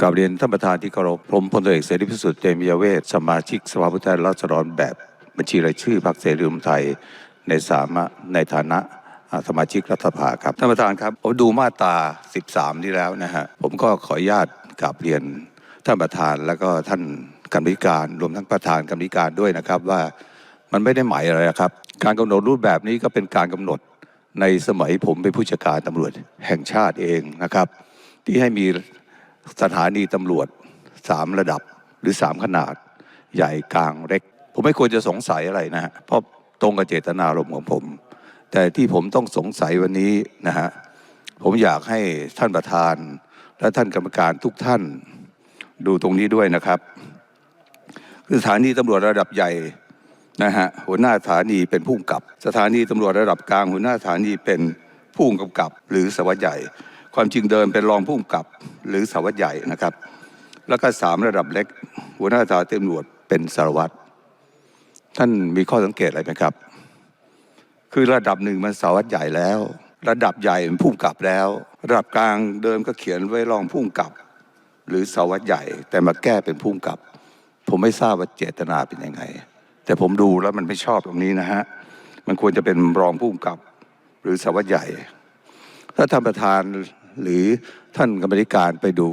กราบเรียนท่านประธานที่เคารพผมพลตเอกเสรีพิสุทธิ์เตมียเวทสมาชิกสภาผู้แทนราษฎรแบบบัญชีรายชื่อพรรคเสรีรวมไทยในสามะในฐานะสมาชิกรัฐสภาครับท่านประธานครับผมดูมาตรา 13 นี่แล้วนะฮะผมก็ขออนุญาตกราบเรียนท่านประธานแล้วก็ท่านกรรมธิการรวมทั้งประธานกรรมธิการด้วยนะครับว่ามันไม่ได้หมายอะไรครับ การกำหนดรูปแบบนี้ก็เป็นการกำหนดในสมัยผมเป็นผู้จัดการตำรวจแห่งชาติเองนะครับ ที่ให้มี สถานีตำรวจสามระดับหรือสามขนาด ใหญ่กลางเล็ก ผมไม่ควรจะสงสัยอะไรนะฮะเพราะตรงกับเจตนารมณ์ของผม แต่ที่ผมต้องสงสัยวันนี้นะฮะผมอยากให้ท่านประธาน และท่านกรรมการทุกท่านดูตรงนี้ด้วยนะครับคือสถานีตำรวจระดับใหญ่นะฮะหัวหน้าสถานีเป็นผู้กำกับ สถานีตำรวจระดับกลาง หัวหน้าสถานีเป็นผู้กำกับ หรือสวัสดิ์ใหญ่ ความจริงเดิมเป็นรองผู้กำกับหรือสารวัสดิ์ใหญ่นะครับ แล้วก็สามระดับเล็ก หัวหน้าสถานตำรวจเป็นสารวัตรท่านมีข้อสังเกตอะไรไหมครับ คือระดับหนึ่งมันสารวัตรใหญ่แล้ว ระดับใหญ่เป็นผู้กำกับแล้ว ระดับกลางเดิมก็เขียนไว้รองผู้กำกับ หรือสารวัตรใหญ่ แต่มาแก้เป็นผู้กำกับ ผมไม่ทราบว่าเจตนาเป็นยังไง แต่ผมดูแล้วมันไม่ชอบตรงนี้นะฮะมันควรจะเป็นรองผู้กำกับ หรือสารวัตรใหญ่ถ้าท่านประธาน หรือท่านกรรมธิการไปดู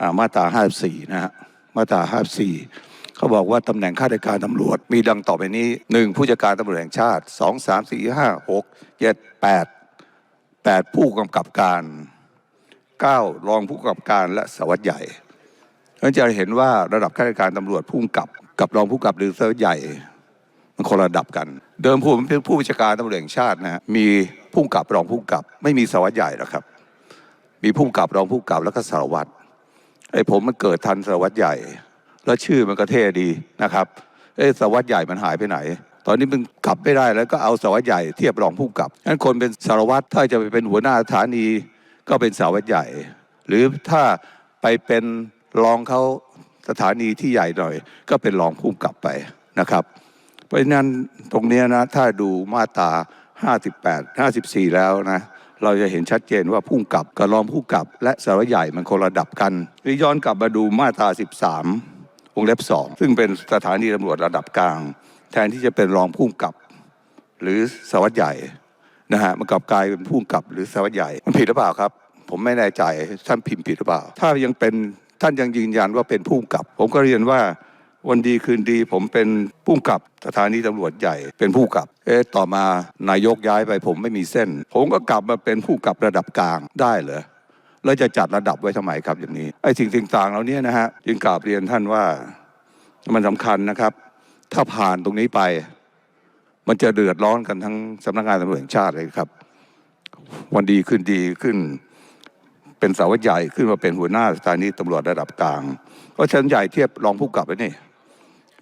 อ่ามาตรา54 นะฮะมาตรา54เขาบอกว่าตำแหน่งข้าราชการตำรวจ มีดังต่อไปนี้ 1. ผู้จัดการตำรวจแห่งชาติ 2 3 4 5 6 7 8 8 ผู้กำกับการ 9 รองผู้กำกับการและสารวัตรใหญ่เราจะเห็นว่าระดับข้าราชการตำรวจผู้กำกับกับรองผู้กำกับหรือสารวัตรใหญ่มันคนระดับกัน เดิมผมเป็นผู้บัญชาการตำรวจแห่งชาตินะฮะมีผู้กำกับรองผู้กำกับ ไม่มีสารวัตรใหญ่หรอกครับ มีผู้กับรองผู้กำกับแล้วก็สารวัตรไอ้ผมมันเกิดทันสารวัตรใหญ่ แล้วชื่อมันก็เท่ดีนะครับเอ้สารวัตรใหญ่มันหายไปไหน ตอนนี้มันกลับไม่ได้แล้วก็เอาสารวัตรใหญ่เทียบรองผู้กับงั้นคนเป็นสารวัตรถ้าจะไปเป็นหัวหน้าสถานีก็เป็นสารวัตรใหญ่ หรือถ้าไปเป็นรองเขาสถานีที่ใหญ่หน่อย ก็เป็นรองผู้กับไปนะครับ เพราะฉะนั้นตรงนี้นะถ้าดูมาตรา 58 54 แล้วนะ เราจะเห็นชัดเจนว่าผู้กับกับรองผู้กับ และสารวัตรใหญ่มันคนระดับกันย้อนกลับมาดูมาตรา 13 วงเล็บ 2 ซึ่งเป็นสถานีตำรวจระดับกลาง แทนที่จะเป็นรองผู้กับ หรือสารวัตรใหญ่นะฮะมันกลับกลายเป็นผู้กับหรือสารวัตรใหญ่มันผิดหรือเปล่าครับ ผมไม่แน่ใจท่านพิมพ์ผิดหรือเปล่า ถ้ายังเป็นท่านยังยืนยันว่าเป็นผู้กับ ผมก็เรียนว่า วันดีคืนดีผมเป็นผู้กับสถานีตำรวจใหญ่เป็นผู้กับ เอ๊ะต่อมานายกย้ายไปผมไม่มีเส้น ผมก็กลับมาเป็นผู้กับระดับกลางได้เหรอแล้วจะจัดระดับไว้ทำไมครับอย่างนี้ไอ้สิ่งต่างๆเหล่านี้นะฮะจึงกราบเรียนท่านว่ามันสำคัญนะครับ ถ้าผ่านตรงนี้ไป มันจะเดือดร้อนกันทั้งสำนักงานตำรวจแห่งชาติเลยครับ วันดีขึ้นดีขึ้น เป็นสาวใหญ่ขึ้นมาเป็นหัวหน้าสถานีตำรวจระดับกลางเพราะชั้นใหญ่เทียบรองผู้กับไว้นี่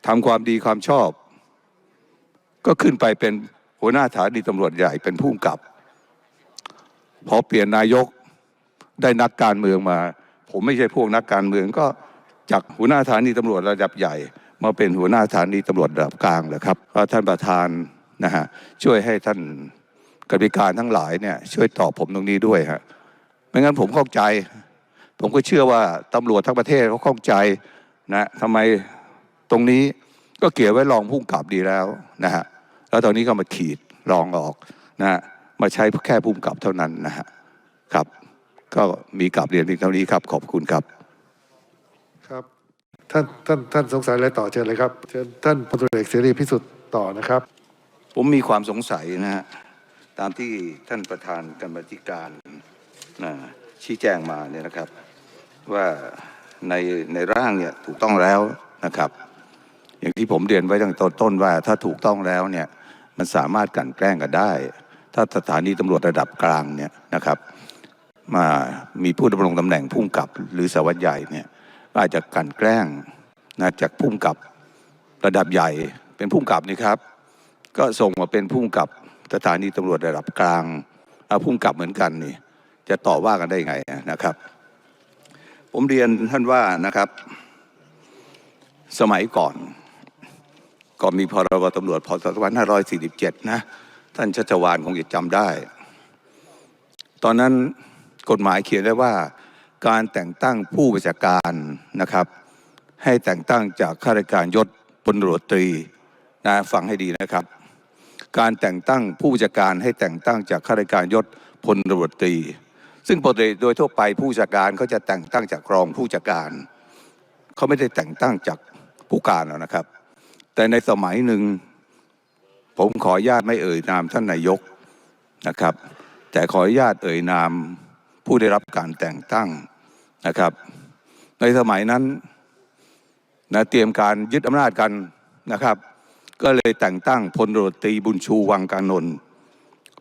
ทำความดีความชอบ ก็ขึ้นไปเป็นหัวหน้าสถานีตำรวจใหญ่เป็นผู้กำกับ พอเปลี่ยนนายกได้นักการเมืองมา ผมไม่ใช่พวกนักการเมืองก็จากหัวหน้าสถานีตำรวจระดับใหญ่ มาเป็นหัวหน้าสถานีตำรวจระดับกลางเลยครับท่านประธานนะฮะช่วยให้ท่านกรรมการทั้งหลายเนี่ยช่วยตอบผมตรงนี้ด้วยฮะไม่งั้นผมเข้าใจ ผมก็เชื่อว่าตำรวจทั้งประเทศเขาเข้าใจนะทำไม รงนี้ก็เกี่ยวไว้รองผู้กำกับดีแล้วนะฮะแล้วตอนนี้ก็มาขีดรองออกนะฮะมาใช้แค่ผู้กำกับเท่านั้นนะฮะครับ ก็มีกลับเรียนเพียงเท่านี้ครับ ขอบคุณครับครับท่านท่านท่านสงสัยอะไรต่อเชิญเลยครับเชิญท่านพลตรีเอกเสรีพิสุทธิ์ต่อนะครับ ผมมีความสงสัยนะฮะตามที่ท่านประธานกรรมธิการนะชี้แจงมาเนี่ยนะครับ ว่าในในร่างเนี่ยถูกต้องแล้วนะครับ อย่างที่ผมเรียนไว้ตั้งแต่ต้นว่า ถ้าถูกต้องแล้วเนี่ยมันสามารถกันแกล้งกันได้ ถ้าสถานีตำรวจระดับกลางเนี่ยนะครับ มามีผู้ดำรงตำแหน่งพุ่งกับหรือสารวัตรใหญ่เนี่ยอาจจะกันแกล้งนะจากพุ่งกับระดับใหญ่เป็นพุ่งกับนี่ครับ ก็ส่งมาเป็นผู้กำกับสถานีตำรวจระดับกลางเอาผู้กำกับเหมือนกันนี่จะต่อว่ากันได้ไงนะครับ ผมเรียนท่านว่านะครับ สมัยก่อน ก่อนมีพรบตำรวจพศ2547 นะ ท่านชัชวานคงจะจำได้ ตอนนั้นกฎหมายเขียนได้ว่า การแต่งตั้งผู้บัญชาการนะครับ ให้แต่งตั้งจากข้าราชการยศพลตรวจตรีนะฟังให้ดีนะครับ การแต่งตั้งผู้บัญชาการให้แต่งตั้งจากข้าราชการยศพลตรวจตรี ซึ่งปกติโดยทั่วไปผู้บัญชาการเขาจะแต่งตั้งจากรองผู้บัญชาการเขาไม่ได้แต่งตั้งจากผู้การหรอกนะครับ แต่ในสมัยหนึ่ง ผมขออนุญาตไม่เอ่ยนามท่านนายกนะครับ แต่ขออนุญาตเอ่ยนามผู้ได้รับการแต่งตั้งนะครับ ในสมัยนั้นนะเตรียมการยึดอำนาจกันนะครับ ก็เลยแต่งตั้งพลตำรวจตรีบุญชูวังกานนท์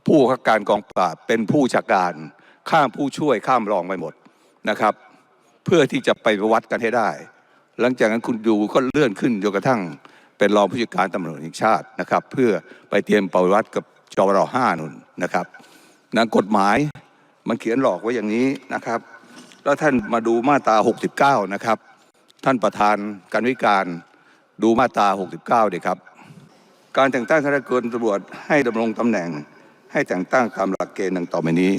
ผู้ข้าการกองปราบเป็นผู้จัดการข้ามผู้ช่วยข้ามรองไปหมดนะครับ เพื่อที่จะไปวัดกันให้ได้ หลังจากนั้นคุณดูก็เลื่อนขึ้นจนกระทั่ง เป็นรองผู้จัดการตำรวจแห่งชาตินะครับ เพื่อไปเตรียมปฏิวัติกับจวรห้านุ่นนะครับนะกฎหมายมันเขียนหลอกไว้อย่างนี้นะครับ แล้วท่านมาดูมาตรา 69 นะครับ ท่านประธานการวิการดูมาตรา 69เดียครับ การแต่งตั้งข้าราชการตำรวจให้ดำรงตำแหน่ง ให้แต่งตั้งตามหลักเกณฑ์ดังต่อไปนี้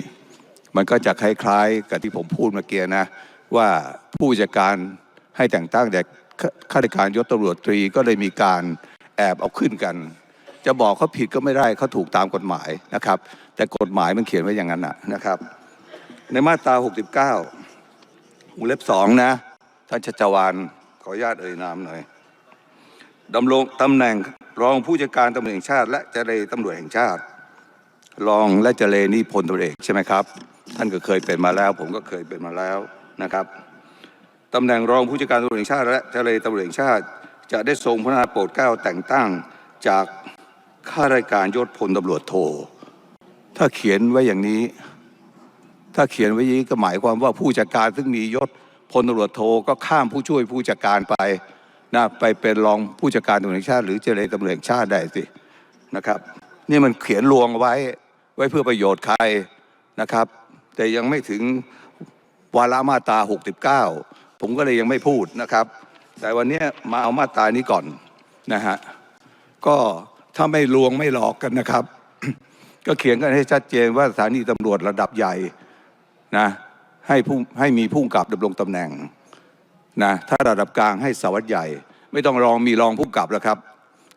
มันก็จะคล้ายๆกับที่ผมพูดเมื่อกี้นะว่าผู้จัดการให้แต่งตั้งแต่ ข้าราชการยศตำรวจตรีก็เลยมีการแอบเอาขึ้นกัน จะบอกเขาผิดก็ไม่ได้เขาถูกตามกฎหมายนะครับ แต่กฎหมายมันเขียนไว้อย่างนั้นนะนะครับ ในมาตรา 69วงเล็บสองนะท่านชัชวานขออนุญาตเอ่ยนามหน่อยดำรงตำแหน่งรองผู้จัดการตำรวจแห่งชาติ และเจรตำรวจแห่งชาติ รองและเจรนี่พลตำรวจเอกใช่ไหมครับ ท่านก็เคยเป็นมาแล้ว ผมก็เคยเป็นมาแล้วนะครับ ตำแหน่งรองผู้จัดการตำรวจแห่งชาติและเจรตำรวจแห่งชาติ จะได้ทรงพระนาโปรดเกล้าแต่งตั้งจากข้าราชการยศพลตำรวจโท ถ้าเขียนไว้อย่างนี้ ถ้าเขียนไว้อย่างนี้ก็หมายความว่าผู้จัดการซึ่งมียศพลตำรวจโทก็ข้ามผู้ช่วยผู้จัดการไปนะไปเป็นรองผู้จัดการตำรวจแห่งชาติ หรือเจรตำรวจแห่งชาติได้สินะครับ นี่มันเขียนลวงไว้ไว้เพื่อประโยชน์ใครนะครับ แต่ยังไม่ถึงวาระมาตรา 69 ผมก็เลยยังไม่พูดนะครับ แต่วันนี้มาเอามาตรานี้ก่อนนะฮะก็ถ้าไม่ลวงไม่หลอกกันนะครับ ก็เขียนกันให้ชัดเจนว่าสถานีตำรวจระดับใหญ่นะให้ผู้ให้มีผู้กำกับดำรงตำแหน่งนะถ้าระดับกลางให้สวัสดิ์ใหญ่ ไม่ต้องรองมีรองผู้กับแล้วครับ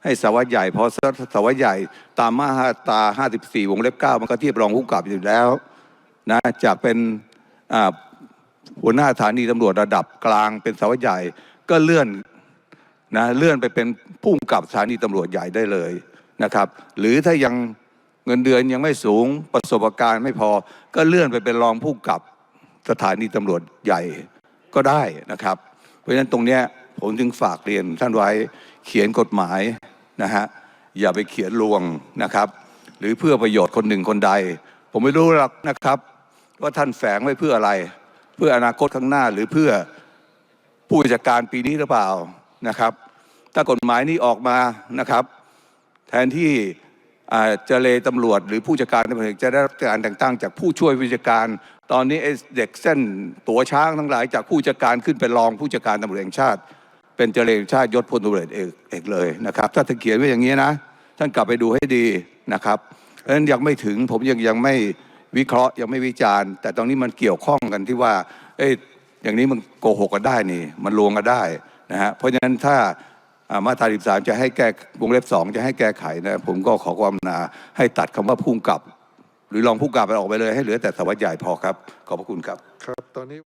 ให้สวัสดิ์ใหญ่พราะสวัสดิ์ใหญ่ตามมาตรา54 วงเล็บ9มันก็เทียบรองผู้กับอยู่แล้วนะจากเป็นอ่า หัวหน้าสถานีตำรวจระดับกลางเป็นสาวัสดใหญ่ ก็เลื่อนนะเลื่อนไปเป็นผู้กำกับสถานีตำรวจใหญ่ได้เลยนะครับ หรือถ้ายังเงินเดือนยังไม่สูงประสบการณ์ไม่พอ ก็เลื่อนไปเป็นรองผู้กำกับสถานีตำรวจใหญ่ก็ได้นะครับ เพราะฉะนั้นตรงเนี้ยผมจึงฝากเรียนท่านไว้เขียนกฎหมายนะฮะอย่าไปเขียนลวงนะครับ หรือเพื่อประโยชน์คนหนึ่งคนใด ผมไม่รู้หรอกนะครับ ว่าท่านแฝงไว้เพื่ออะไร เพื่ออนาคตข้างหน้าหรือเพื่อผู้จัดการปีนี้หรือเปล่านะครับ ถ้ากฎหมายนี้ออกมานะครับ แทนที่เจเลตำรวจ หรือผู้จัดการตำรวจจะได้รับการแต่งตั้งจากผู้ช่วยผู้จัดการ ตอนนี้ไอ้เด็กเส้นตัวช้างทั้งหลาย จากผู้จัดการขึ้นเป็นรองผู้จัดการตำรวจแห่งชาติ เป็นเจเลชาติยศพลตำรวจเอกเอกเลยนะครับ ถ้าท่านเขียนไว้อย่างนี้นะ ท่านกลับไปดูให้ดีนะครับเพราะฉะนั้นยังไม่ถึงผมยังยังไม่ วิเคราะห์ยังไม่วิจารณ์ แต่ตอนนี้มันเกี่ยวข้องกันที่ว่า เอ้ยอย่างนี้มันโกหกกันได้นี่ มันลวงกันได้นะฮะเพราะฉะนั้นถ้ามาตรา13 จะให้แก้วงเล็บสองจะให้แก้ไขนะผมก็ขอความนาให้ตัดคำว่าพุ่งกลับ หรือลองพุ่งกลับไปออกไปเลยให้เหลือแต่สารวัสดใหญ่พอครับ ขอบพระคุณครับ ครับตอนนี้